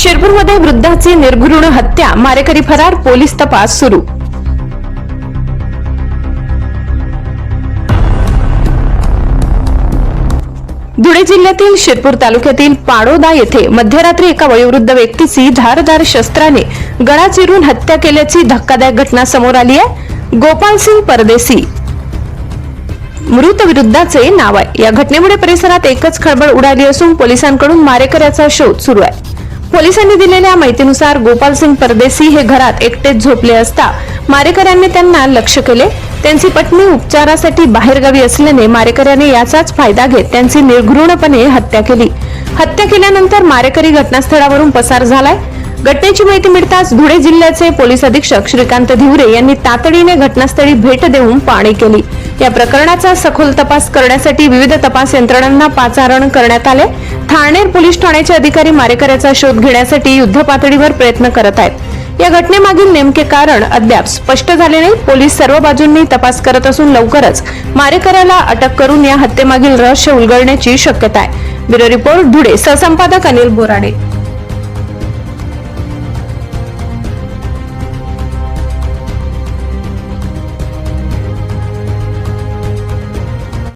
शिरपूरमध्ये वृद्धाची निर्घृण हत्या मारेकरी फरार पोलीस तपास सुरू. धुळे जिल्ह्यातील शिरपूर तालुक्यातील पाडोदा येथे मध्यरात्री एका वयोवृद्ध व्यक्तीची धारदार शस्त्राने गळा चिरून हत्या केल्याची धक्कादायक घटना समोर आली आहे. गोपाल सिंग परदेसी. मृत विरुद्धाचे नाव आहे. या घटनेमुळे परिसरात एकच खळबळ उडाली असून पोलिसांकडून मारेकऱ्याचा शोध सुरू आहे. पोलिसांनी दिलेल्या माहितीनुसार गोपालसिंग परदेसी हे घरात एकटेच झोपले असता मारेकऱ्यांनी त्यांना लक्ष केले. त्यांची पत्नी उपचारासाठी बाहेरगावी असल्याने मारेकऱ्याने याचाच फायदा घेत त्यांची निर्घृणपणे हत्या केली. हत्या केल्यानंतर मारेकरी घटनास्थळावरून पसार झालाय. घटनेची माहिती मिळताच धुळे जिल्ह्याचे पोलीस अधीक्षक श्रीकांत धिवरे यांनी तातडीने घटनास्थळी भेट देऊन पाहणी केली. या प्रकरणाचा सखोल तपास करण्यासाठी विविध तपास यंत्रणांना पाचारण करण्यात आले. ठाणेर पोलीस ठाण्याचे अधिकारी मारेकऱ्याचा शोध घेण्यासाठी युद्ध पातळीवर प्रयत्न करत आहेत. या घटनेमागील नेमके कारण अद्याप स्पष्ट झाले नाही. पोलीस सर्व बाजूंनी तपास करत असून लवकरच मारेकऱ्याला अटक करून या हत्येमागील रहस्य उलगडण्याची शक्यता आहे. ब्युरो रिपोर्ट धुळे सहसंपादक अनिल बोराडे.